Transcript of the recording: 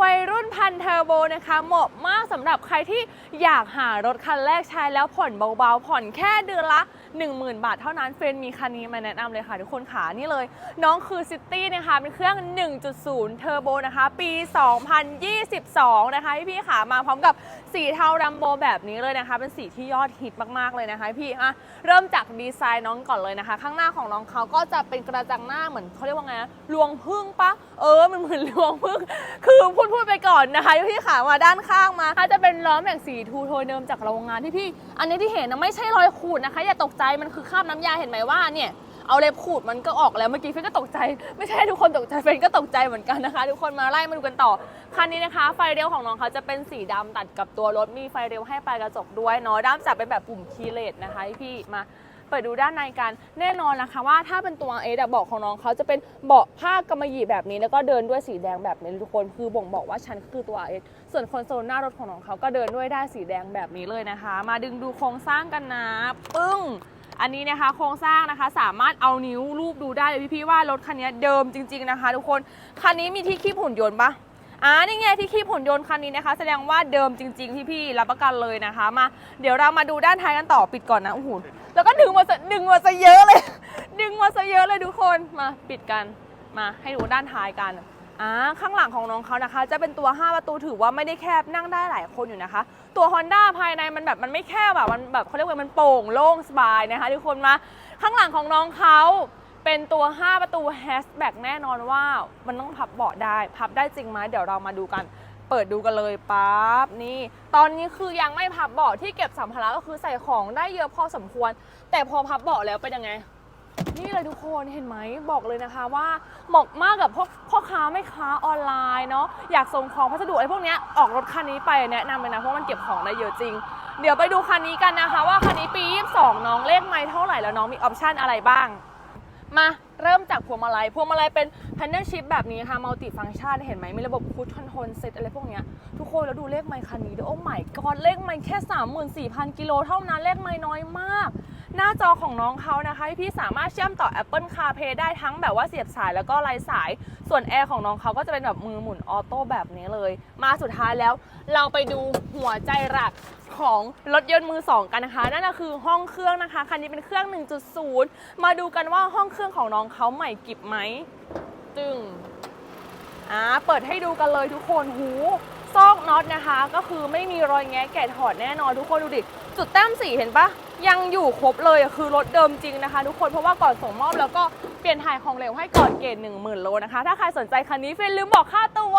วัยรุ่นพันเทอร์โบนะคะ เหมาะมากสำหรับใครที่อยากหารถคันแรกใช้แล้วผ่อนเบาๆ ผ่อนแค่เดือนละ 10,000 บาทเท่านั้นเฟรนมีคันนี้มาแนะนำเลยค่ะทุกคนขานี่เลย น้องคือซิตี้นะคะเป็นเครื่อง 1.0 เทอร์โบนะคะ ปี 2022 นะคะพี่ๆขามาพร้อมกับ สีเทาดัมโบแบบนี้เลยนะคะ เป็นสีที่ยอดฮิตมากๆเลยนะคะพี่อะเริ่มจากดีไซน์น้องก่อนเลยนะคะ ข้างหน้าของน้องเขาก็จะเป็นกระจังหน้าเหมือนเขาเรียกว่าไงนะรวงพึ่งปะเออมันเหมือนรวงพึ่งคือพูดพูดไปก่อนนะคะพี่ขามาด้านข้างมาถ้าจะเป็นล้อมแม็กสีทูโทนเดิมจากโรงงานที่พี่ อันนี้ที่เห็นนะไม่ใช่รอยขูดนะคะ อย่าตกใจมันคือคราบน้ำยาเห็นไหมว่าเนี่ย เอาเล็บขูดมันก็ออกแล้วเมื่อกี้เฟนก็ตกใจ ไม่ใช่ทุกคนตกใจเฟนก็ตกใจเหมือนกันนะคะ ทุกคนมาไล่มาดูกันต่อคันนี้นะคะ ไฟเลี้ยวของน้องเขาจะเป็นสีดำตัดกับตัวรถมีไฟเลี้ยวให้ปลายกระจกด้วยเนาะด้ามจับเป็นแบบปุ่มคีย์เลสนะคะพี่มาเปิดดูด้านในกันแน่นอนนะคะว่าถ้าเป็นตัวเอเบาะของน้องเขาจะเป็นเบาะผ้ากำมะหยี่แบบนี้แล้วก็เดินด้วยสีแดงแบบนี้ทุกคนคือบ่งบอกว่าฉันคือตัวเอส่วนคอนโซลหน้ารถของน้องเขาก็เดินด้วยได้สีแดงแบบนี้เลยนะคะ มาดึงดูโครงสร้างกันนะปึ้ง อันนี้นะคะโครงสร้างนะคะสามารถเอานิ้วรูปดูได้เลยพี่ๆว่ารถคันนี้เดิมจริง ๆนะคะ ทุกคนคันนี้มีที่คีบหุ่นยนต์ปะอ่านี่ไงที่คีบหุ่นยนต์คันนี้นะคะ แสดงว่าเดิมจริงๆพี่ๆรับประกันเลยนะคะมาเดี๋ยวเรามาดูด้านท้ายกันต่อปิดก่อนนะโอ้โหแล้วก็ดึงมาซะดึงมาซะเยอะเลย ดึงมาซะเยอะเลยทุกคนมาปิดกันมาให้ดูด้านท้ายกัน อ่าข้างหลังของน้องเขานะคะ จะเป็นตัว 5 ประตูถือว่าไม่ได้แคบนั่งได้หลายคนอยู่นะคะ ตัว Honda ภายในมันแบบมันไม่แคบแบบมันแบบเขาเรียกว่ามันโปร่งโล่งสบายนะคะทุกคนมาข้างหลังของน้องเขาเป็นตัว 5 ประตูแฮชแบ็กแน่นอนว่ามันต้องพับเบาะได้ พับได้จริงไหมเดี๋ยวเรามาดูกัน เปิดดูกันเลยปั๊บนี่ ตอนนี้คือยังไม่พับเบาะที่เก็บสัมภาระก็คือใส่ของได้เยอะพอสมควร แต่พอพับเบาะแล้วเป็นยังไง นี่เลยทุกคนเห็นไหมบอกเลยนะคะว่าเหมาะมากกับพวกพ่อค้าแม่ค้าออนไลน์เนาะอยากส่งของพัสดุอะไรพวกเนี้ยออกรถคันนี้ไปแนะนำเลยนะเพราะมันเก็บของได้เยอะจริง เดี๋ยวไปดูคันนี้กันนะคะ ว่าคันนี้ปี22น้องเลขไม่เท่าไหร่แล้วน้องมีออปชันอะไรบ้าง มาเริ่มจากพวงมาลัย พวงมาลัยเป็น p a n e l Shift แบบนี้ค่ะมัลติฟัง c t ชันเห็นไหม มีระบบคูดคอนโทรลเซตอะไรพวกเนี้ย ทุกคนแล้วดูเลขไม่คันนี้ด้วยโอ้ไม่กอดเลขไม่แค่ 34,000 กิโลเท่านั้น เลขไม่น้อยมาก หน้าจอของน้องเขานะคะ พี่สามารถเชื่อมต่อ Apple CarPlay ได้ทั้งแบบว่าเสียบสายแล้วก็ไร้สาย ส่วนแอร์ของน้องเขาก็จะเป็นแบบมือหมุนออโต้แบบนี้เลย มาสุดท้ายแล้ว เราไปดูหัวใจหลักของรถยนต์มือสองกันนะคะ นั่นก็คือห้องเครื่องนะคะ คันนี้เป็นเครื่อง 1.0 มาดูกันว่าห้องเครื่องของน้องเขาใหม่กิบไหมจึงอ่าเปิดให้ดูกันเลยทุกคนหูซอกน็อตนะคะ ก็คือไม่มีรอยแงะแกะถอดแน่นอนทุกคนดูดิ จุดแต้มสีเห็นปะยังอยู่ครบเลยคือรถเดิมจริงนะคะ ทุกคนเพราะว่าก่อนส่งมอบแล้วก็เปลี่ยนถ่ายของเหลวให้ก่อนเกณฑ์1 0,000โลนะคะ ถ้าใครสนใจคันนี้เฟรนลืมบอกค่าตัว